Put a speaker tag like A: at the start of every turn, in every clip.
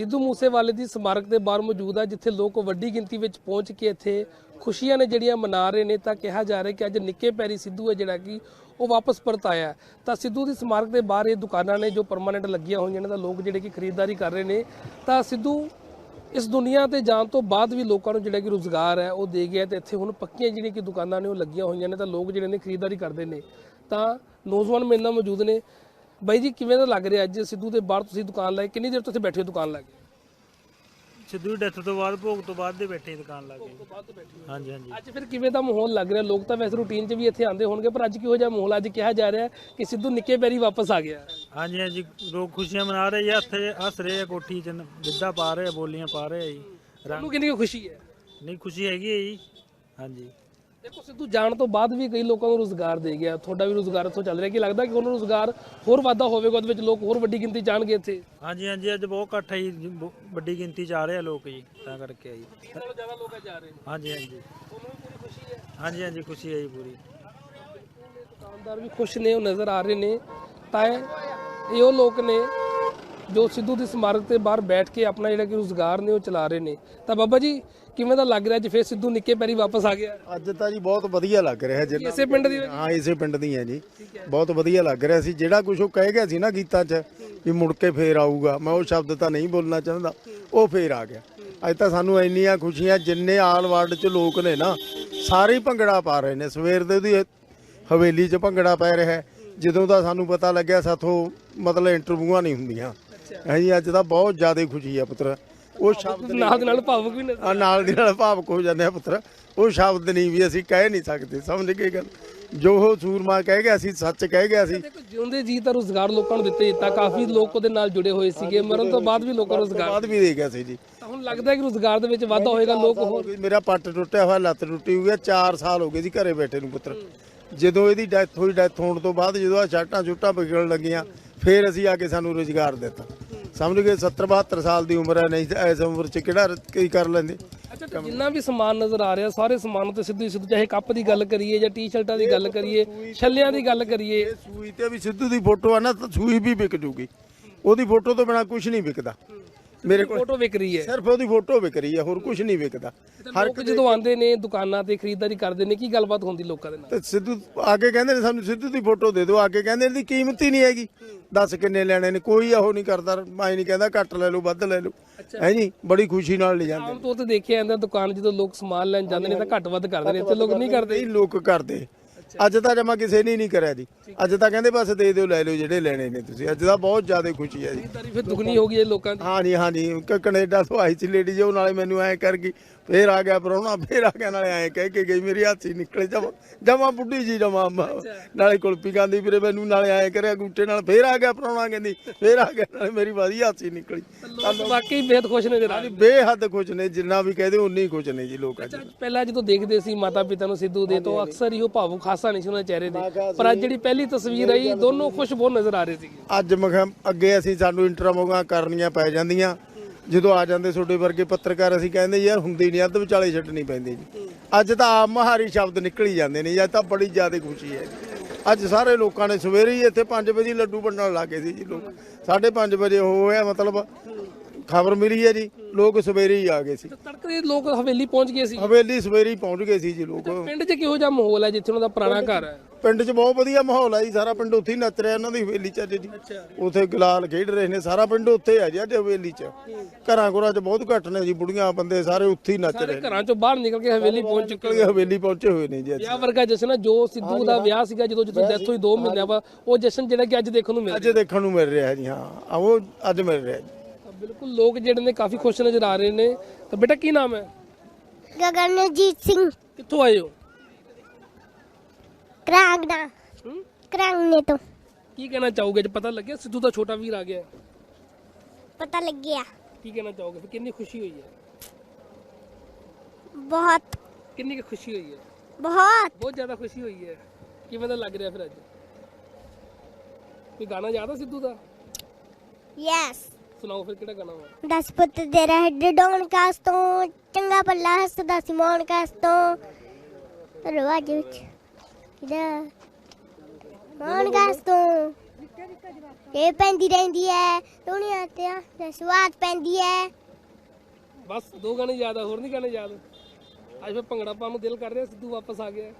A: ਸਿੱਧੂ ਮੂਸੇਵਾਲੇ ਦੀ ਸਮਾਰਕ ਦੇ ਬਾਹਰ ਮੌਜੂਦ ਹੈ ਜਿੱਥੇ ਲੋਕ ਵੱਡੀ ਗਿਣਤੀ ਵਿੱਚ ਪਹੁੰਚ ਕੇ ਇੱਥੇ ਖੁਸ਼ੀਆਂ ਨੇ ਜਿਹੜੀਆਂ ਮਨਾ ਰਹੇ ਨੇ, ਤਾਂ ਕਿਹਾ ਜਾ ਰਿਹਾ ਕਿ ਅੱਜ ਨਿੱਕੇ ਪੈਰੀ ਸਿੱਧੂ ਹੈ ਜਿਹੜਾ ਕਿ ਉਹ ਵਾਪਸ ਪਰਤ ਆਇਆ ਤਾਂ ਸਿੱਧੂ ਦੀ ਸਮਾਰਕ ਦੇ ਬਾਹਰ ਇਹ ਦੁਕਾਨਾਂ ਨੇ ਜੋ ਪਰਮਾਨੈਂਟ ਲੱਗੀਆਂ ਹੋਈਆਂ ਨੇ, ਤਾਂ ਲੋਕ ਜਿਹੜੇ ਕਿ ਖਰੀਦਦਾਰੀ ਕਰ ਰਹੇ ਨੇ, ਤਾਂ ਸਿੱਧੂ ਇਸ ਦੁਨੀਆ ਤੇ ਜਾਣ ਤੋਂ ਬਾਅਦ ਵੀ ਲੋਕਾਂ ਨੂੰ ਜਿਹੜਾ ਕਿ ਰੋਜ਼ਗਾਰ ਹੈ, ਉਹ ਦੇ ਗਿਆ ਤੇ ਇੱਥੇ ਹੁਣ ਪੱਕੀਆਂ ਜਿਹੜੀਆਂ ਕਿ ਦੁਕਾਨਾਂ ਨੇ ਉਹ ਲੱਗੀਆਂ ਹੋਈਆਂ ਨੇ, ਤਾਂ ਲੋਕ ਜਿਹੜੇ ਨੇ ਖਰੀਦਦਾਰੀ ਕਰਦੇ ਨੇ। ਤਾਂ ਨੌਜਵਾਨ ਮੇਰੇ ਨਾਲ ਮੌਜੂਦ ਨੇ। ਬਾਈ ਜੀ ਕਿਵੇਂ ਦਾ ਲੱਗ ਰਿਹਾ ਅੱਜ ਸਿੱਧੂ ਦੇ ਬਾਹਰ ਤੁਸੀਂ ਦੁਕਾਨ ਲਾਈ ਕਿੰਨੀ ਦੇਰ ਤੋਂ ਇੱਥੇ ਬੈਠੇ ਹੋ ਦੁਕਾਨ ਲਾ ਕੇ?
B: ਸਿੱਧੂ ਦੀ ਡੈਥ ਤੋਂ ਬਾਅਦ ਭੋਗ ਤੋਂ ਬਾਅਦ ਦੇ ਬੈਠੇ ਦੁਕਾਨ ਲਾ ਕੇ। ਹਾਂਜੀ ਹਾਂਜੀ।
A: ਅੱਜ ਫਿਰ ਕਿਵੇਂ ਦਾ ਮਾਹੌਲ ਲੱਗ ਰਿਹਾ? ਲੋਕ ਤਾਂ ਵੈਸੇ ਰੂਟੀਨ 'ਚ ਵੀ ਇੱਥੇ ਆਉਂਦੇ ਹੋਣਗੇ ਪਰ ਅੱਜ ਕਿਹੋ ਜਿਹਾ ਮਾਹੌਲ ਅੱਜ ਕਿਹਾ ਜਾ ਰਿਹਾ ਕਿ ਸਿੱਧੂ ਨਿੱਕੇ ਪੈਰੀ ਵਾਪਸ ਆ ਗਿਆ?
B: ਹਾਂਜੀ ਹਾਂਜੀ। ਲੋਕ ਖੁਸ਼ੀਆਂ ਮਨਾ ਰਹੇ ਆ ਇੱਥੇ ਹੱਸ ਰਹੇ ਆ ਕੋਠੀ 'ਚ ਗਿੱਧਾ ਪਾ ਰਹੇ ਆ ਬੋਲੀਆਂ ਪਾ ਰਹੇ ਆ ਜੀ। ਰੰਗ
A: ਤੁਹਾਨੂੰ ਕਿੰਨੀ ਕੁ ਖੁਸ਼ੀ ਹੈ?
B: ਨਹੀਂ ਖੁਸ਼ੀ ਹੈਗੀ ਹੈ ਜੀ। ਹਾਂਜੀ।
A: ਦੇਖੋ ਸਿੱਧੂ ਜਾਣ ਤੋਂ ਬਾਅਦ ਵੀ ਕਈ ਲੋਕਾਂ ਨੂੰ ਰੋਜ਼ਗਾਰ ਦੇ ਗਿਆ। ਤੁਹਾਡਾ ਵੀ ਰੋਜ਼ਗਾਰ ਇੱਥੋਂ ਚੱਲ ਰਿਹਾ। ਕਿ ਲੱਗਦਾ ਕਿ ਉਹਨਾਂ ਰੋਜ਼ਗਾਰ ਹੋਰ ਵਾਧਾ ਹੋਵੇਗਾ ਉਹਦੇ ਵਿੱਚ ਲੋਕ ਹੋਰ ਵੱਡੀ ਗਿਣਤੀ ਜਾਣਗੇ ਇੱਥੇ?
B: ਹਾਂਜੀ ਹਾਂਜੀ ਅੱਜ ਬਹੁਤ ਇਕੱਠ ਹੈ ਜੀ ਬਹੁ- ਵੱਡੀ ਗਿਣਤੀ 'ਚ ਆ ਰਹੇ ਆ ਲੋਕ ਜੀ ਤਾਂ ਕਰਕੇ ਆ ਜੀ।
A: ਨਾਲੋਂ ਜ਼ਿਆਦਾ ਲੋਕ ਜਾ ਰਹੇ ਨੇ।
B: ਹਾਂਜੀ ਹਾਂਜੀ।
A: ਤੁਹਾਨੂੰ ਵੀ ਪੂਰੀ ਖੁਸ਼ੀ ਹੈ?
B: ਹਾਂਜੀ ਹਾਂਜੀ ਖੁਸ਼ੀ ਹੈ ਜੀ ਪੂਰੀ।
A: ਦੁਕਾਨਦਾਰ ਵੀ ਖੁਸ਼ ਨੇ ਉਹ ਨਜ਼ਰ ਆ ਰਹੇ ਨੇ। ਤਾਂ ਇਹ ਉਹ ਲੋਕ ਨੇ ਜੋ ਸਿੱਧੂ ਦੀ ਸਮਾਰਕ ਤੇ ਬਾਹਰ ਬੈਠ ਕੇ ਆਪਣਾ ਜਿਹੜਾ ਕਿ ਰੋਜ਼ਗਾਰ ਨੇ ਉਹ ਚਲਾ ਰਹੇ ਨੇ। ਤਾਂ ਬਾਬਾ ਜੀ ਕਿਵੇਂ ਦਾ ਲੱਗ ਰਿਹਾ ਅੱਜ ਫੇਰ ਸਿੱਧੂ ਨਿੱਕੇ ਪੈਰੀ ਵਾਪਸ ਆ ਗਿਆ।
C: ਅੱਜ ਤਾਂ ਜੀ ਬਹੁਤ ਵਧੀਆ ਲੱਗ ਰਿਹਾ ਜਿੰਨਾ
A: ਇਸੇ ਪਿੰਡ ਦੀ
C: ਹਾਂ ਇਸੇ ਪਿੰਡ ਦੀ ਹੈ ਜੀ। ਬਹੁਤ ਵਧੀਆ ਲੱਗ ਰਿਹਾ ਸੀ। ਜਿਹੜਾ ਕੁਝ ਉਹ ਕਹਿ ਗਿਆ ਸੀ ਨਾ ਗੀਤਾਂ 'ਚ ਵੀ ਮੁੜ ਕੇ ਫੇਰ ਆਊਗਾ। ਮੈਂ ਉਹ ਸ਼ਬਦ ਤਾਂ ਨਹੀਂ ਬੋਲਣਾ ਚਾਹੁੰਦਾ। ਉਹ ਫੇਰ ਆ ਗਿਆ। ਅੱਜ ਤਾਂ ਸਾਨੂੰ ਇੰਨੀਆਂ ਖੁਸ਼ੀਆਂ ਜਿੰਨੇ ਆਲ ਵਰਲਡ 'ਚ ਲੋਕ ਨੇ ਨਾ ਸਾਰੇ ਭੰਗੜਾ ਪਾ ਰਹੇ ਨੇ। ਸਵੇਰ ਦੇ ਉਹਦੀ ਹਵੇਲੀ 'ਚ ਭੰਗੜਾ ਪੈ ਰਿਹਾ। ਜਦੋਂ ਦਾ ਸਾਨੂੰ ਪਤਾ ਲੱਗਿਆ ਸਾਥੋਂ ਮਤਲਬ ਇੰਟਰਵਿਊਆਂ ਨਹੀਂ ਹੁੰਦੀਆਂ। ਜੀ ਅੱਜ ਤਾਂ ਬਹੁਤ ਜ਼ਿਆਦਾ ਖੁਸ਼ੀ ਆ ਪੁੱਤਰ। ਉਹ ਸ਼ਬਦ
A: ਨਾਲ ਦੇ ਨਾਲ ਭਾਵੁਕ ਵੀ ਨਜ਼ਰ
C: ਆ। ਨਾਲ ਦੀ ਨਾਲ ਭਾਵਕ ਹੋ ਜਾਂਦੇ ਆ ਪੁੱਤਰ। ਉਹ ਸ਼ਬਦ ਨਹੀਂ ਵੀ ਅਸੀਂ ਕਹਿ ਨਹੀਂ ਸਕਦੇ ਸਮਝ ਗਏ ਗੱਲ। ਜੋ ਉਹ ਸੂਰਮਾ ਕਹਿ ਗਿਆ ਸੀ ਸੱਚ ਕਹਿ ਗਿਆ ਸੀ।
A: ਦੇਖੋ ਜਿਉਂਦੇ ਜੀ ਤਾਂ ਰੋਜ਼ਗਾਰ ਲੋਕਾਂ ਨੂੰ ਦਿੱਤੇ ਦਿੱਤਾ। ਕਾਫੀ ਲੋਕ ਉਹਦੇ ਨਾਲ ਜੁੜੇ ਹੋਏ ਸੀਗੇ। ਮਰਨ ਤੋਂ ਬਾਅਦ ਵੀ ਲੋਕਾਂ ਨੂੰ ਰੋਜ਼ਗਾਰ
C: ਬਾਅਦ ਵੀ ਦੇ ਗਿਆ ਸੀ ਜੀ।
A: ਤਾਂ ਹੁਣ ਲੱਗਦਾ ਹੈ ਕਿ ਰੋਜ਼ਗਾਰ ਦੇ ਵਿੱਚ ਵਾਧਾ ਹੋਏਗਾ ਲੋਕ ਹੋਰ
C: ਮੇਰਾ ਪੱਟ ਟੁੱਟਿਆ ਹੋਇਆ ਲੱਤ ਟੁੱਟੀ ਹੋਈ ਹੈ। 4 ਸਾਲ ਹੋ ਗਏ ਸੀ ਘਰੇ ਬੈਠੇ ਨੂੰ ਪੁੱਤਰ। ਜਦੋਂ ਇਹਦੀ ਡੈਥ ਹੋਈ ਡੈਥ ਹੋਣ ਤੋਂ ਬਾਅਦ ਜਦੋਂ ਆ ਛਾਟਾਂ ਛੁੱਟਾਂ ਵਿਗੜਨ ਲੱਗੀਆਂ ਫੇਰ ਅਸੀਂ ਆ ਕੇ ਸਾਨੂੰ ਰੋਜ਼ਗਾਰ ਦਿੱਤਾ। ਸਮਝ ਗਏ? 70 72 ਸਾਲ ਦੀ ਉਮਰ ਹੈ ਨਹੀਂ ਤਾਂ ਇਸ ਉਮਰ 'ਚ ਕਿਹੜਾ ਕੀ ਕਰ ਲੈਂਦੇ?
A: ਅੱਛਾ ਤੇ ਜਿੰਨਾ ਵੀ ਸਮਾਨ ਨਜ਼ਰ ਆ ਰਿਹਾ ਸਾਰੇ ਸਮਾਨ ਤੇ ਸਿੱਧੂ ਸਿੱਧੂ ਚਾਹੇ ਕੱਪ ਦੀ ਗੱਲ ਕਰੀਏ ਜਾਂ ਟੀ-ਸ਼ਰਟਾਂ ਦੀ ਗੱਲ ਕਰੀਏ ਛੱਲਿਆਂ ਦੀ ਗੱਲ ਕਰੀਏ।
C: ਇਹ ਸੂਈ ਤੇ ਵੀ ਸਿੱਧੂ ਦੀ ਫੋਟੋ ਆ ਨਾ ਤਾਂ ਸੂਈ ਵੀ ਵਿਕ ਜੂਗੀ। ਉਹਦੀ ਫੋਟੋ ਤੋਂ ਬਿਨਾ ਕੁਝ ਨਹੀਂ ਵਿਕਦਾ। ਮੇਰੇ ਕੋਲ
A: ਫੋਟੋ ਵਿਕ ਰਹੀ ਹੈ।
C: ਸਿਰਫ ਉਹਦੀ ਫੋਟੋ ਵਿਕ ਰਹੀ ਹੈ ਹੋਰ ਕੁਝ ਨਹੀਂ ਵਿਕਦਾ।
A: ਹਰ ਲੋਕ ਜਦੋਂ ਆਉਂਦੇ ਨੇ ਦੁਕਾਨਾਂ ਤੇ ਖਰੀਦਦਾਰੀ ਕਰਦੇ ਨੇ ਕੀ ਗੱਲਬਾਤ ਹੁੰਦੀ ਲੋਕਾਂ ਦੇ ਨਾਲ?
C: ਤੇ ਸਿੱਧੂ ਆ ਕੇ ਕਹਿੰਦੇ ਨੇ ਸਾਨੂੰ ਸਿੱਧੂ ਦੀ ਫੋਟੋ ਦੇ ਦਿਓ ਆ ਕੇ ਕਹਿੰਦੇ ਇਹਦੀ ਕੀਮਤ ਹੀ ਨਹੀਂ ਹੈਗੀ। ਦੱਸ ਕਿੰਨੇ ਲੈਣੇ ਨੇ ਕੋਈ ਉਹ ਨਹੀਂ ਕਰਦਾ ਮੈਂ ਨਹੀਂ ਕਹਿੰਦਾ ਘੱਟ ਲੈ ਲਓ ਵੱਧ ਲੈ ਲਓ। ਹੈ ਜੀ ਬੜੀ ਖੁਸ਼ੀ ਨਾਲ ਲੈ ਜਾਂਦੇ
A: ਆਮ ਤੌਰ ਤੇ ਦੇਖਿਆ ਜਾਂਦਾ ਦੁਕਾਨ ਜਦੋਂ ਲੋਕ ਸਮਾਨ ਲੈਣ ਜਾਂਦੇ ਨੇ ਤਾਂ ਘੱਟ ਵੱਧ ਕਰਦੇ ਨੇ ਇੱਥੇ ਲੋਕ ਨਹੀਂ ਕਰਦੇ
C: ਲੋਕ ਕਰਦੇ। ਅੱਜ ਤਾਂ ਜਮਾ ਕਿਸੇ ਨੇ ਹੀ ਨਹੀਂ ਕਰਿਆ ਜੀ। ਅੱਜ ਤਾਂ ਕਹਿੰਦੇ ਬਸ ਦੇ ਦਿਓ ਲੈ ਲਓ ਜਿਹੜੇ ਲੈਣੇ ਨੇ ਤੁਸੀਂ। ਅੱਜ ਤਾਂ ਬਹੁਤ ਜ਼ਿਆਦਾ ਖੁਸ਼ੀ ਹੈ ਜੀ।
A: ਖਰੀਦਦਾਰੀ ਫਿਰ ਦੁਗਣੀ ਹੋ ਗਈ ਹੈ ਲੋਕਾਂ ਦੀ।
C: ਹਾਂ ਜੀ ਹਾਂ ਜੀ ਕ- ਕੈਨੇਡਾ ਤੋਂ ਆਈ ਸੀ ਲੇਡੀ ਜੋ ਨਾਲੇ ਮੈਨੂੰ ਐ ਕਰ ਗਈ ਫੇਰ ਆ ਗਿਆ ਪਰੋਣਾ ਫੇਰ ਆ ਗਿਆ ਨਾਲੇ ਐ ਕਹਿ ਕੇ ਗਈ ਮੇਰੀ ਹੱਥੀ ਨਿਕਲੇ ਜਮਾ ਜਮਾ ਬੁੱਢੀ ਜੀ ਜਮਾ ਨਾਲੇ ਕੁਲਪੀ ਖਾਂਦੀ ਫਿਰੇ ਮੈਨੂੰ ਨਾਲੇ ਐ ਕਰਿਆ ਗੁੱਟੇ ਨਾਲ ਫੇਰ ਆ ਗਿਆ ਪਰੋਣਾ ਕਹਿੰਦੀ ਫੇਰ ਆ ਗਿਆ ਨਾਲੇ ਮੇਰੀ ਵਧੀਆ ਹੱਥੀ ਨਿਕਲੀ।
A: ਲੋਕ ਵਾਕਈ ਬੇहद ਖੁਸ਼ ਨਜ਼ਰ ਆ ਰਹੇ
C: ਹਾਂਜੀ ਬੇਹੱਦ ਖੁਸ਼ ਨੇ ਜਿੰਨਾ ਵੀ ਕਹਦੇ ਉਨੀ ਖੁਸ਼ ਨੇ ਜੀ ਲੋਕ ਅੱਜ।
A: ਨੇ। ਪਹਿਲਾਂ ਜਦੋਂ ਦੇਖਦੇ ਸੀ ਮਾਤਾ ਪਿਤਾ ਨੂੰ ਸਿੱਧੂ ਦੇ ਤੋਂ ਅਕਸਰ ਹੀ ਉਹ ਭਾਵੁਕ ਹਾਸਾ ਨਹੀਂ ਸੀ ਉਹਨਾਂ ਦੇ ਚਿਹਰੇ ਤੇ। ਪਰ ਅੱਜ ਜਿਹੜੀ ਪਹਿਲੀ ਤਸਵੀਰ ਆਈ ਦੋਨੋਂ ਖੁਸ਼ ਬਹੁਤ ਨਜ਼ਰ ਆ ਰਹੇ ਸੀਗੇ।
C: ਅੱਜ ਮੈਂ ਕਿਹਾ ਅੱਗੇ ਅਸੀਂ ਸਾਨੂੰ ਇੰਟਰਵਿਊਆਂ ਕਰਨੀਆਂ ਪੈ ਜਾਂਦੀਆਂ। ਜਦੋਂ ਆ ਜਾਂਦੇ ਤੁਹਾਡੇ ਵਰਗੇ ਪੱਤਰਕਾਰ ਅਸੀਂ ਕਹਿੰਦੇ ਯਾਰ ਹੁੰਦੀ ਨਹੀਂ ਅੱਧ ਵਿਚਾਲੇ ਛੱਡਣੀ ਪੈਂਦੀ ਜੀ। ਅੱਜ ਤਾਂ ਆਪ ਮਹਾਰੀ ਸ਼ਬਦ ਨਿਕਲ ਜਾਂਦੇ ਨੇ ਅੱਜ ਤਾਂ ਬੜੀ ਜ਼ਿਆਦਾ ਖੁਸ਼ੀ ਹੈ। ਅੱਜ ਸਾਰੇ ਲੋਕਾਂ ਨੇ ਸਵੇਰੇ ਹੀ ਇੱਥੇ 5 ਵਜੇ ਲੱਡੂ ਵੰਡਣ ਲੱਗੇ ਸੀ ਜੀ ਲੋਕ। 5:30 ਵਜੇ ਹੋਇਆ ਮਤਲਬ ਖਬਰ ਮਿਲੀ ਹੈ ਜੀ ਲੋਕ ਸਵੇਰੇ ਹੀ ਆ ਗਏ ਸੀ।
A: ਤੜਕੇ ਲੋਕ ਹਵੇਲੀ ਪਹੁੰਚ ਗਏ ਸੀ।
C: ਹਵੇਲੀ ਸਵੇਰੇ ਹੀ ਪਹੁੰਚ ਗਏ ਸੀ ਜੀ ਲੋਕ।
A: ਪਿੰਡ 'ਚ ਕਿਹੋ ਜਿਹਾ ਮਾਹੌਲ ਹੈ ਜਿੱਥੇ ਉਹਨਾਂ ਦਾ ਪੁਰਾਣਾ ਘਰ ਹੈ?
C: ਪਿੰਡ 'ਚ ਬਹੁਤ ਵਧੀਆ ਮਾਹੌਲ ਹੈ ਜੀ ਸਾਰਾ ਪਿੰਡ ਉੱਥੇ ਹੀ ਨੱਚ ਰਿਹਾ ਇਹਨਾਂ ਦੀ ਹਵੇਲੀ 'ਚ ਅੱਜ ਜੀ। ਉੱਥੇ ਗੁਲਾਲ ਖੇਡ ਰਹੇ ਨੇ ਸਾਰਾ ਪਿੰਡ ਉੱਥੇ ਹੈ ਜੀ ਅੱਜ ਹਵੇਲੀ 'ਚ। ਘਰਾਂ ਘਰਾਂ 'ਚ ਬਹੁਤ ਘੱਟ ਨੇ ਜੀ ਬੁੜੀਆਂ ਬੰਦੇ ਸਾਰੇ ਉੱਥੇ ਹੀ ਨੱਚ ਰਹੇ ਨੇ।
A: ਘਰਾਂ 'ਚੋਂ ਬਾਹਰ ਨਿਕਲ ਕੇ ਹਵੇਲੀ ਪਹੁੰਚ ਚੁੱਕੇ
C: ਹਵੇਲੀ ਪਹੁੰਚੇ ਹੋਏ ਨੇ ਜੀ ਅੱਜ।
A: ਵਿਆਹ ਵਰਗਾ ਜਸ਼ਨ ਹੈ ਜੋ ਸਿੱਧੂ ਦਾ ਵਿਆਹ ਸੀਗਾ ਜਦੋਂ ਜਦੋਂ ਡੈਥ ਹੋਈ 2 ਮਹੀਨਿਆਂ ਬਾਅਦ ਉਹ ਜਸ਼ਨ ਜਿਹੜਾ ਕਿ ਅੱਜ ਦੇਖਣ ਨੂੰ ਮਿਲ
C: ਅੱਜ ਦੇਖਣ ਨੂੰ ਮਿਲ ਰਿਹਾ ਜੀ ਹਾਂ। ਉਹ ਅੱਜ ਮਿਲ ਰਿਹਾ ਜੀ।
A: ਰਿਹਾ ਬਿਲਕੁਲ ਲੋਕ ਜਿਹੜੇ ਨੇ ਕਾਫੀ ਖੁਸ਼ ਨਜ਼ਰ ਆ ਰਹੇ ਨੇ। ਤਾਂ ਬੇਟਾ ਕੀ ਨਾਮ ਹੈ?
D: ਗਗਨਜੀਤ ਸਿੰਘ।
A: ਕਿੱਥੋਂ ਆਏ ਹੋ?
D: ਕਰਾਂਗਣਾ
A: ਹੂੰ?
D: ਕਰਾਂਗਣੇ ਤੋਂ।
A: ਕੀ ਕਹਿਣਾ ਚਾਹੋਗੇ? ਜੇ ਪਤਾ ਲੱਗਿਆ ਸਿੱਧੂ ਦਾ ਛੋਟਾ ਵੀਰ ਆ ਗਿਆ। ਹੈ?
D: ਪਤਾ ਲੱਗਿਆ।
A: ਕੀ ਕਹਿਣਾ ਚਾਹੋਗੇ? ਫਿਰ ਕਿੰਨੀ ਖੁਸ਼ੀ ਹੋਈ ਹੈ?
D: ਬਹੁਤ।
A: ਕਿੰਨੀ ਕੁ ਖੁਸ਼ੀ ਹੋਈ ਹੈ?
D: ਬਹੁਤ।
A: ਬਹੁਤ ਜ਼ਿਆਦਾ ਖੁਸ਼ੀ ਹੋਈ ਹੈ। ਕਿਵੇਂ ਦਾ ਲੱਗ ਰਿਹਾ ਫਿਰ ਅੱਜ? ਕੋਈ ਗਾਣਾ ਯਾਦ ਆ ਸਿੱਧੂ ਦਾ?
D: ਯੈਸ
A: ਸੁਣਾਓ ਫਿਰ ਕਿਹੜਾ ਗਾਣਾ ਵਾ?
D: ਦਸ ਪੁੱਤ ਤੇਰਾ ਹੈਡ ਡੌਨ ਕਾਸ ਤੋਂ ਚੰਗਾ ਪੱਲਾ ਹੱਸਦਾ ਸੀ ਮੌਨ ਕਾਸ ਤੋਂ। ਰਵਾਜ ਵਿੱਚ। ਇਹਦਾ ਮੌਨ ਕਾਸ ਤੋਂ। ਇਹ ਪੈਂਦੀ ਰਹਿੰਦੀ ਹੈ ਦੁਨੀਆ ਤੇ ਸਵਾਦ ਪੈਂਦੀ ਹੈ
A: ਬਸ ਦੋ ਗਾਣੇ ਯਾਦ ਆ ਹੋਰ ਨਹੀਂ ਗਾਣੇ ਯਾਦ? ਅੱਜ ਫਿਰ ਭੰਗੜਾ ਪਾਉਣ ਨੂੰ ਦਿਲ ਕਰ ਰਿਹਾ ਸਿੱਧੂ ਵਾਪਸ ਆ ਗਿਆ।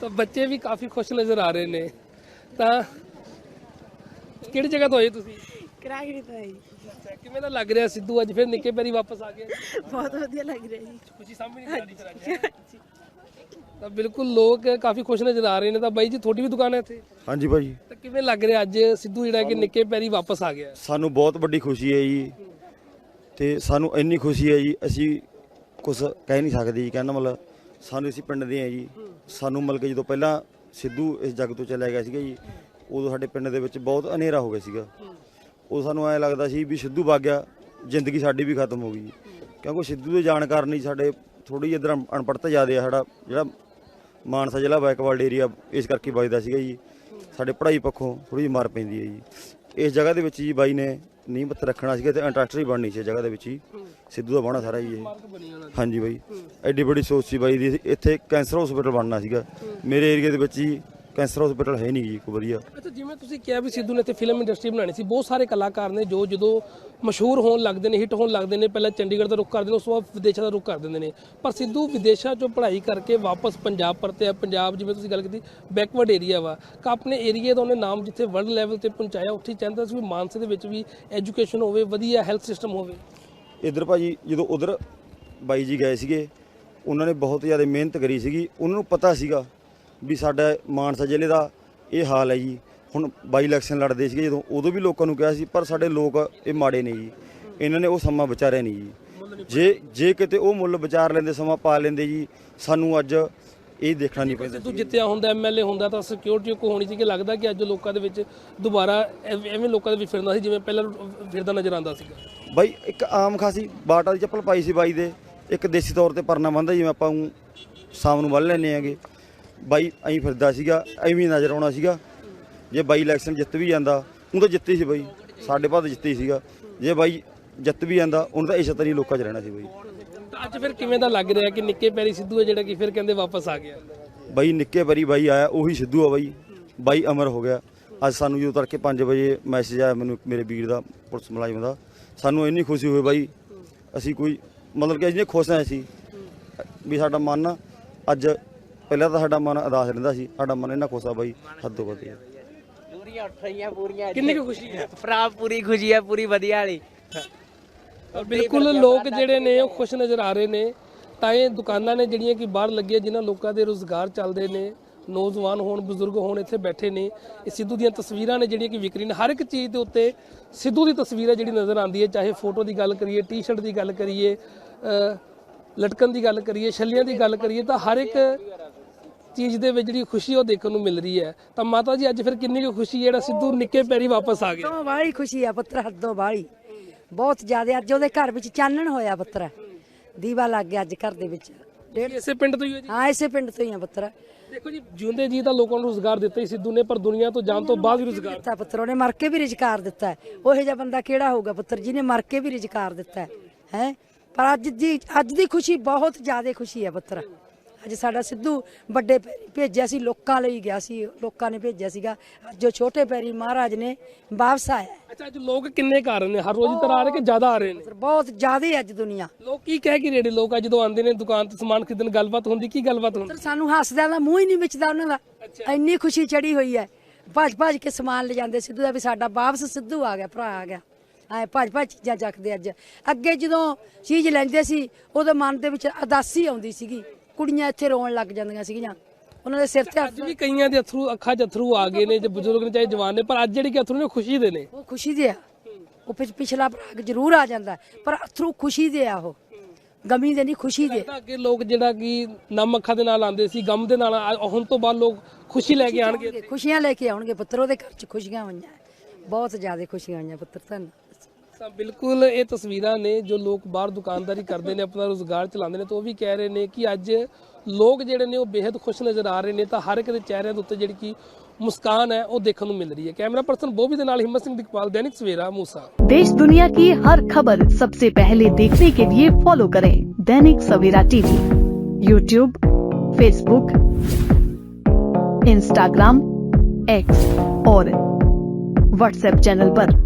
A: ਤਾਂ ਬੱਚੇ ਵੀ ਕਾਫੀ ਖੁਸ਼ ਨਜ਼ਰ ਆ ਰਹੇ ਨੇ। ਤਾਂ ਕਿਹੜੀ ਜਗ੍ਹਾ ਤੋਂ ਆਏ ਤੁਸੀਂ?
E: ਕਰਾਗੜੀ ਤੋਂ ਆਈ
A: ਅੱਛਾ, ਕਿਵੇਂ ਦਾ ਲੱਗ ਰਿਹਾ ਸਿੱਧੂ ਅੱਜ ਫਿਰ ਨਿੱਕੇ ਪੈਰੀ ਵਾਪਸ ਆ ਗਿਆ
E: ਬਹੁਤ ਵਧੀਆ ਲੱਗ ਰਿਹਾ ਜੀ।
A: ਖੁਸ਼ੀ ਸਾਹਮਣੇ ਨਹੀਂ ਆ ਰਹੀ ਫਿਰ ਅੱਜ। ਹੈਂ? ਤਾਂ ਬਿਲਕੁਲ ਲੋਕ ਕਾਫੀ ਖੁਸ਼ ਨਜ਼ਰ ਆ ਰਹੇ ਨੇ। ਤਾਂ ਬਾਈ ਜੀ ਤੁਹਾਡੀ ਵੀ ਦੁਕਾਨ ਹੈ ਇੱਥੇ?
F: ਹਾਂਜੀ ਭਾਜੀ
A: ਤਾਂ ਕਿਵੇਂ ਲੱਗ ਰਿਹਾ ਅੱਜ ਸਿੱਧੂ ਜਿਹੜਾ ਕਿ ਨਿੱਕੇ ਪੈਰੀ ਵਾਪਸ ਆ ਗਿਆ?
F: ਸਾਨੂੰ ਬਹੁਤ ਵੱਡੀ ਖੁਸ਼ੀ ਹੈ ਜੀ। ਤੇ ਸਾਨੂੰ ਇੰਨੀ ਖੁਸ਼ੀ ਹੈ ਜੀ ਅਸੀਂ ਕੁਝ ਕਹਿ ਨਹੀਂ ਸਕਦੇ ਜੀ ਕਹਿਣ ਦਾ ਮਤਲਬ ਸਾਨੂੰ ਅਸੀਂ ਪਿੰਡ ਦੇ ਆ ਜੀ। ਸਾਨੂੰ ਮਤਲਬ ਕਿ ਜਦੋਂ ਪਹਿਲਾਂ ਸਿੱਧੂ ਇਸ ਜੱਗ ਤੋਂ ਚਲਿਆ ਗਿਆ ਸੀਗਾ ਜੀ ਉਦੋਂ ਸਾਡੇ ਪਿੰਡ ਦੇ ਵਿੱਚ ਬਹੁਤ ਹਨੇਰਾ ਹੋ ਗਿਆ ਸੀਗਾ। ਉਹ ਸਾਨੂੰ ਐ ਲੱਗਦਾ ਸੀ ਵੀ ਸਿੱਧੂ ਵਗ ਗਿਆ ਜ਼ਿੰਦਗੀ ਸਾਡੀ ਵੀ ਖਤਮ ਹੋ ਗਈ। ਕਿਉਂਕਿ ਸਿੱਧੂ ਦੇ ਜਾਣ ਕਾਰਨ ਹੀ ਸਾਡੇ ਥੋੜੀ ਜਿਹੀ ਇਧਰ ਅਨਪੜ੍ਹਤਾ ਜ਼ਿਆਦਾ ਆ ਸਾਡਾ ਜਿਹੜਾ ਮਾਨਸਾ ਜ਼ਿਲ੍ਹਾ ਬੈਕਵਰਡ ਏਰੀਆ ਇਸ ਕਰਕੇ ਵੱਜਦਾ ਸੀਗਾ ਜੀ। ਸਾਡੇ ਪੜ੍ਹਾਈ ਪੱਖੋਂ ਥੋੜੀ ਜਿਹੀ ਮਾਰ ਪੈਂਦੀ ਹੈ ਜੀ। ਇਸ ਜਗ੍ਹਾ ਦੇ ਵਿੱਚ ਜੀ ਬਾਈ ਨੇ ਨੀਂਹ ਪੱਥਰ ਰੱਖਣਾ ਸੀਗਾ ਤੇ ਇੰਡਸਟਰੀ ਬਣਨੀ ਸੀ ਜਗ੍ਹਾ ਦੇ ਵਿੱਚ ਹੀ। ਸਿੱਧੂ ਦਾ ਬਾਣਾ ਸਾਰਾ ਜੀ ਇਹ। ਹਾਂਜੀ ਬਾਈ। ਐਡੀ ਬੜੀ ਸੋਚ ਸੀ ਬਾਈ ਦੀ। ਇੱਥੇ ਕੈਂਸਰ ਹਸਪੀਟਲ ਬਣਨਾ ਸੀਗਾ। ਮੇਰੇ ਏਰੀਆ ਦੇ ਵਿੱਚ ਜੀ ਕੈਂਸਰ ਹਸਪੀਟਲ ਹੈ ਨਹੀਂ ਜੀ ਕੋਈ ਵਧੀਆ।
A: ਅੱਛਾ ਜਿਵੇਂ ਤੁਸੀਂ ਕਿਹਾ ਵੀ ਸਿੱਧੂ ਨੇ ਇੱਥੇ ਫਿਲਮ ਇੰਡਸਟਰੀ ਬਣਾਣੀ ਸੀ ਬਹੁਤ ਸਾਰੇ ਕਲਾਕਾਰ ਨੇ ਜੋ ਜਦੋਂ ਮਸ਼ਹੂਰ ਹੋਣ ਲੱਗਦੇ ਨੇ ਹਿੱਟ ਹੋਣ ਲੱਗਦੇ ਨੇ ਪਹਿਲਾਂ ਚੰਡੀਗੜ੍ਹ ਦਾ ਰੁੱਖ ਕਰਦੇ ਨੇ ਉਸ ਤੋਂ ਬਾਅਦ ਵਿਦੇਸ਼ਾਂ ਦਾ ਰੁੱਖ ਕਰ ਦਿੰਦੇ ਨੇ। ਪਰ ਸਿੱਧੂ ਵਿਦੇਸ਼ਾਂ 'ਚੋਂ ਪੜ੍ਹਾਈ ਕਰਕੇ ਵਾਪਸ ਪੰਜਾਬ ਪਰਤਿਆ ਪੰਜਾਬ ਜਿਵੇਂ ਤੁਸੀਂ ਗੱਲ ਕੀਤੀ ਬੈਕਵਰਡ ਏਰੀਆ ਵਾ। ਕਿ ਆਪਣੇ ਏਰੀਆ ਦਾ ਉਹਨੇ ਨਾਮ ਜਿੱਥੇ ਵਰਲਡ ਲੈਵਲ ਤੇ ਪਹੁੰਚਾਇਆ ਉੱਥੇ ਚਾਹੁੰਦਾ ਸੀ ਵੀ ਮਾਨਸੇ ਦੇ ਵਿੱਚ ਵੀ ਐਜੂਕੇਸ਼ਨ ਹੋਵੇ ਵਧੀਆ ਹੈਲਥ ਸਿਸਟਮ ਹੋਵੇ।
F: ਇਧਰ ਭਾਜੀ ਜਦੋਂ ਉਧਰ ਬਾਈ ਜੀ ਗਏ ਸੀਗੇ ਉਹਨਾਂ ਨੇ ਬਹੁਤ ਜ਼ਿਆਦਾ ਮਿਹਨਤ ਕਰੀ ਸੀਗੀ। ਉਹਨਾਂ ਨੂੰ ਪਤਾ ਸੀਗਾ ਵੀ ਸਾਡਾ ਮਾਨਸਾ ਜ਼ਿਲ੍ਹੇ ਦਾ ਇਹ ਹਾਲ ਹੈ ਜੀ। ਹੁਣ ਬਾਈ ਇਲੈਕਸ਼ਨ ਲੜਦੇ ਸੀਗੇ ਜਦੋਂ ਉਦੋਂ ਵੀ ਲੋਕਾਂ ਨੂੰ ਕਿਹਾ ਸੀ ਪਰ ਸਾਡੇ ਲੋਕ ਇਹ ਮਾੜੇ ਨੇ ਜੀ। ਇਹਨਾਂ ਨੇ ਉਹ ਸਮਾਂ ਵਿਚਾਰਿਆ ਨਹੀਂ ਜੀ। ਜੇ ਜੇ ਕਿਤੇ ਉਹ ਮੁੱਲ ਵਿਚਾਰ ਲੈਂਦੇ ਸਮਾਂ ਪਾ ਲੈਂਦੇ ਜੀ ਸਾਨੂੰ ਅੱਜ ਇਹ ਦੇਖਣਾ ਨਹੀਂ ਪੈਂਦਾ
A: ਸਿੱਧੂ ਜਿੱਤਿਆ ਹੁੰਦਾ ਐਮਐਲਏ ਹੁੰਦਾ ਤਾਂ ਸਿਕਿਉਰਿਟੀ ਕੋ ਹੋਣੀ ਸੀ ਕਿ ਲੱਗਦਾ ਕਿ ਅੱਜ ਲੋਕਾਂ ਦੇ ਵਿੱਚ ਦੁਬਾਰਾ ਐਵੇਂ ਲੋਕਾਂ ਦੇ ਵਿੱਚ ਫਿਰਨਾ ਸੀ ਜਿਵੇਂ ਪਹਿਲਾਂ ਫਿਰਦਾ ਨਜ਼ਰ ਆਉਂਦਾ ਸੀਗਾ
F: ਬਾਈ ਇੱਕ ਆਮ ਖਾਸੀ ਬਾਟਾ ਦੀ ਚੱਪਲ ਪਾਈ ਸੀ ਬਾਈ ਦੇ। ਇੱਕ ਦੇਸੀ ਤੌਰ ਤੇ ਪਰਨਾ ਬੰਨਦਾ ਜਿਵੇਂ ਆਪਾਂ ਸ਼ਾਮ ਨੂੰ ਬੰਨ ਲੈਨੇ ਆਗੇ ਬਾਈ ਐਂ ਫਿਰਦਾ ਸੀਗਾ ਐਵੇਂ ਨਜ਼ਰ ਆਉਣਾ ਸੀਗਾ। ਜੇ ਬਾਈ ਇਲੈਕਸ਼ਨ ਜਿੱਤ ਵੀ ਜਾਂਦਾ ਉਹ ਤਾਂ ਜਿੱਤੀ ਸੀ ਬਾਈ। ਸਾਡੇ ਭਾਅ ਜਿੱਤੀ ਹੀ ਸੀਗਾ। ਜੇ ਬਾਈ ਜਿੱਤ ਵੀ ਜਾਂਦਾ ਉਹਨੂੰ ਤਾਂ ਇਸ਼ਤ ਨਹੀਂ ਲੋਕਾਂ 'ਚ ਰਹਿਣਾ ਸੀ ਬਾਈ।
A: ਤਾਂ ਅੱਜ ਫਿਰ ਕਿਵੇਂ ਦਾ ਲੱਗ ਰਿਹਾ ਕਿ ਨਿੱਕੇ ਪੈਰੀ ਸਿੱਧੂ ਹੈ ਜਿਹੜਾ ਕਿ ਫਿਰ ਕਹਿੰਦੇ ਵਾਪਸ ਆ ਗਿਆ?
F: ਬਾਈ ਨਿੱਕੇ ਵਾਰੀ ਬਾਈ ਆਇਆ ਉਹੀ ਸਿੱਧੂ ਆ ਬਾਈ। ਬਾਈ ਅਮਰ ਹੋ ਗਿਆ। ਅੱਜ ਸਾਨੂੰ ਜਦੋਂ ਤੜਕੇ 5 ਵਜੇ ਮੈਸੇਜ ਆਇਆ ਮੈਨੂੰ ਮੇਰੇ ਵੀਰ ਦਾ ਪੁਲਿਸ ਮੁਲਾਜ਼ਮ ਦਾ ਸਾਨੂੰ ਇੰਨੀ ਖੁਸ਼ੀ ਹੋਈ ਬਾਈ। ਅਸੀਂ ਕੋਈ ਮਤਲਬ ਕਿ ਅਸੀਂ ਖੁਸ਼ ਹਾਂ ਅਸੀਂ ਵੀ ਸਾਡਾ ਮਨ ਅੱਜ ਪਹਿਲਾਂ ਤਾਂ ਸਾਡਾ ਮਨ ਅਦਾਸ ਰਹਿੰਦਾ ਸੀ ਸਾਡਾ ਮਨ ਇੰਨਾ ਖੁਸ਼ ਆ ਬਾਈ ਹੱਦੋਂ ਵੱਧ ਹੈ
G: ਪੂਰੀਆਂ ਉੱਠੀਆਂ ਪੂਰੀਆਂ
A: ਕਿੰਨੀ ਕੁ ਖੁਸ਼ੀ ਹੈ
G: ਭਰਾ ਪੂਰੀ ਖੁਸ਼ੀ ਹੈ ਪੂਰੀ ਵਧੀਆ ਵਾਲੀ।
A: ਔਰ ਬਿਲਕੁਲ ਲੋਕ ਜਿਹੜੇ ਨੇ ਉਹ ਖੁਸ਼ ਨਜ਼ਰ ਆ ਰਹੇ ਨੇ। ਤਾਂ ਇਹ ਦੁਕਾਨਾਂ ਨੇ ਜਿਹੜੀਆਂ ਕਿ ਬਾਹਰ ਲੱਗੀਆਂ ਜਿਨ੍ਹਾਂ ਲੋਕਾਂ ਦੇ ਰੋਜ਼ਗਾਰ ਚੱਲਦੇ ਨੇ ਨੌਜਵਾਨ ਹੋਣ ਬਜ਼ੁਰਗ ਹੋਣ ਇੱਥੇ ਬੈਠੇ ਨੇ। ਇਹ ਸਿੱਧੂ ਦੀਆਂ ਤਸਵੀਰਾਂ ਨੇ ਜਿਹੜੀਆਂ ਕਿ ਵਿਕਰੀ ਨੇ। ਹਰ ਇੱਕ ਚੀਜ਼ ਦੇ ਉੱਤੇ ਸਿੱਧੂ ਦੀ ਤਸਵੀਰ ਹੈ ਜਿਹੜੀ ਨਜ਼ਰ ਆਉਂਦੀ ਹੈ ਚਾਹੇ ਫੋਟੋ ਦੀ ਗੱਲ ਕਰੀਏ ਟੀ-ਸ਼ਰਟ ਦੀ ਗੱਲ ਕਰੀਏ ਲਟਕਣ ਦੀ ਗੱਲ ਕਰੀਏ ਛੱਲੀਆਂ ਦੀ ਗੱਲ ਕਰੀਏ ਤਾਂ ਹਰ ਇੱਕ ਚੀਜ਼ ਦੇ ਵਿੱਚ ਜਿਹੜੀ ਖੁਸ਼ੀ ਉਹ ਦੇਖਣ ਨੂੰ ਮਿਲ ਰਹੀ ਹੈ। ਤਾਂ ਮਾਤਾ ਜੀ ਅੱਜ ਫਿਰ ਕਿੰਨੀ ਕੁ ਖੁਸ਼ੀ ਹੈ? ਜਿਹੜਾ ਸਿੱਧੂ ਨਿੱਕੇ ਪੈਰੀ ਵਾਪਸ ਆ ਗਿਆ।
E: ਤੋਂ ਬਾਹਲੀ ਖੁਸ਼ੀ ਆ ਪੁੱਤਰ ਹੱਦੋਂ ਬਾਹਲੀ ਬਹੁਤ ਜ਼ਿਆਦਾ ਅੱਜ ਉਹਦੇ ਘਰ ਵਿੱਚ ਚਾਨਣ ਹੋਇਆ ਪੁੱਤਰ। ਦੀਵਾ ਲੱਗ ਗਿਆ ਅੱਜ ਘਰ ਦੇ ਵਿੱਚ।
A: ਇਸੇ ਪਿੰਡ ਤੋਂ ਹੀ ਹੋ ਜੀ?
E: ਹਾਂ ਇਸੇ ਪਿੰਡ ਤੋਂ ਹੀ ਆ ਪੁੱਤਰ।
A: ਦੇਖੋ ਜੀ ਜਿਉਂਦੇ ਜੀ ਤਾਂ ਲੋਕਾਂ ਨੂੰ ਰੋਜ਼ਗਾਰ ਦਿੱਤਾ ਹੀ ਸਿੱਧੂ ਨੇ ਪਰ ਦੁਨੀਆ ਤੋਂ ਜਾਣ ਤੋਂ ਬਾਅਦ ਵੀ ਰੋਜ਼ਗਾਰ।
E: ਦਿੱਤਾ ਪੁੱਤਰ ਉਹਨੇ ਮਰ ਕੇ ਵੀ ਰੁਜ਼ਗਾਰ ਦਿੱਤਾ ਹੈ। ਉਹੋ ਜਿਹਾ ਬੰਦਾ ਕਿਹੜਾ ਹੋਊਗਾ ਪੁੱਤਰ ਜਿਹਨੇ ਮਰ ਕੇ ਵੀ ਰੁਜ਼ਗਾਰ ਦਿੱਤਾ ਹੈ? ਹੈ? ਪਰ ਅੱਜ ਦੀ ਅੱਜ ਦੀ ਖੁਸ਼ੀ ਬਹੁਤ ਜ਼ਿਆਦਾ ਖੁਸ਼ੀ ਹੈ ਪੁੱਤਰ। ਅੱਜ ਸਾਡਾ ਸਿੱਧੂ ਵੱਡੇ ਪੈਰੀ ਭੇਜਿਆ ਸੀ ਲੋਕਾਂ ਲਈ ਗਿਆ ਸੀ ਲੋਕਾਂ ਨੇ ਭੇਜਿਆ ਸੀਗਾ। ਜੋ ਛੋਟੇ ਪੈਰੀ ਮਹਾਰਾਜ ਨੇ ਵਾਪਸ ਆਇਆ।
A: ਅੱਛਾ ਅੱਜ ਲੋਕ ਕਿੰਨੇ ਘਰ ਨੇ? ਹਰ ਰੋਜ਼ ਹੀ ਤਰ੍ਹਾਂ ਆ ਰਹੇ ਕਿ ਜ਼ਿਆਦਾ ਆ ਰਹੇ ਨੇ?
E: ਬਹੁਤ ਜ਼ਿਆਦਾ ਹੈ ਅੱਜ ਦੁਨੀਆ।
A: ਲੋਕ ਕੀ ਕਹਿ ਕੇ ਰੇੜੇ? ਲੋਕ ਆ ਜਦੋਂ ਆਉਂਦੇ ਨੇ ਦੁਕਾਨ ਤੇ ਸਮਾਨ ਖਰੀਦਣ ਗੱਲਬਾਤ ਹੁੰਦੀ ਕੀ ਗੱਲਬਾਤ ਹੁੰਦੀ?
E: ਪੁੱਤਰ ਸਾਨੂੰ ਹੱਸਦਿਆਂ ਦਾ ਮੂੰਹ ਹੀ ਨਹੀਂ ਵਿਚਦਾ ਉਹਨਾਂ ਦਾ। ਇੰਨੀ ਖੁਸ਼ੀ ਚੜੀ ਹੋਈ ਹੈ। ਭੱਜ ਭੱਜ ਕੇ ਸਮਾਨ ਲੈ ਜਾਂਦੇ ਸਿੱਧੂ ਦਾ ਵੀ ਸਾਡਾ ਵਾਪਸ ਸਿੱਧੂ ਆ ਗਿਆ ਭਰਾ ਆ ਗਿਆ। ਐ ਭੱਜ ਭੱਜ ਚੀਜ਼ਾਂ ਚੱਕਦੇ ਅੱਜ। ਅੱਗੇ ਜਦੋਂ ਚੀਜ਼ ਲੈਂਦੇ ਸੀ ਉਹਦੇ ਮਨ ਦੇ ਵਿੱਚ ਅਦਾਸੀ ਆਉਂਦੀ ਸੀਗੀ। ਕੁੜੀਆਂ ਇੱਥੇ ਰੋਣ ਲੱਗ ਜਾਂਦੀਆਂ ਸੀਗੀਆਂ। ਉਹਨਾਂ ਦੇ ਸਿਰ ਤੇ
A: ਅੱਜ ਵੀ ਕਈਆਂ ਦੇ ਅਥਰੂ ਅੱਖਾਂ 'ਚ ਅਥਰੂ ਆ ਗਏ ਨੇ ਜੇ ਬਜ਼ੁਰਗ ਨੇ ਚਾਹੇ ਜਵਾਨ ਨੇ ਪਰ ਅੱਜ ਜਿਹੜੇ ਕਿ ਅਥਰੂ ਨੇ ਖੁਸ਼ੀ ਦੇ ਨੇ।
E: ਉਹ ਖੁਸ਼ੀ ਦੇ ਆ। ਉਹ ਪਿਛ- ਪਿਛਲਾ ਭਾਗ ਜ਼ਰੂਰ ਆ ਜਾਂਦਾ ਪਰ ਅਥਰੂ ਖੁਸ਼ੀ ਦੇ ਆ ਉਹ। ਗਮੀ ਦੇ ਨਹੀਂ ਖੁਸ਼ੀ ਦੇ।
A: ਤਾਂ ਅੱਗੇ ਲੋਕ ਜਿਹੜਾ ਕਿ ਨਮ ਅੱਖਾਂ ਦੇ ਨਾਲ ਆਉਂਦੇ ਸੀ ਗਮ ਦੇ ਨਾਲ ਆ- ਹੁਣ ਤੋਂ ਬਾਅਦ ਲੋਕ ਖੁਸ਼ੀ ਲੈ ਕੇ ਆਣਗੇ
E: ਖੁਸ਼ੀਆਂ ਲੈ ਕੇ ਆਉਣਗੇ ਪੁੱਤਰ ਉਹਦੇ ਘਰ 'ਚ ਖੁਸ਼ੀਆਂ ਹੋਈਆਂ। ਬਹੁਤ ਜ਼ਿਆਦਾ ਖੁਸ਼ੀਆਂ ਹੋਈਆਂ ਪੁੱਤਰ ਤੁਹਾਨੂੰ
A: बिल्कुल ये तस्वीर ने जो लोग ਲੋਕ दुकानदारी करते हैं अपना रुजगार चलाते हैं तो वह भी कह रहे हैं कि अज लोग जोड़े ने बेहद खुश नज़र आ रहे हैं तो हर एक चेहर ਇੱਕ ਦੇ ਚਿਹਰਿਆਂ मुस्कान है वो देखने मिल रही है कैमरा पर्सन बोबी दलाल हिम्मत सिंह दिखपाल दैनिक सवेरा मूसा
H: देश दुनिया की हर खबर सबसे पहले देखने के लिए फॉलो करें Dainik Savera TV YouTube Facebook Instagram X और व्हाट्सएप चैनल आरोप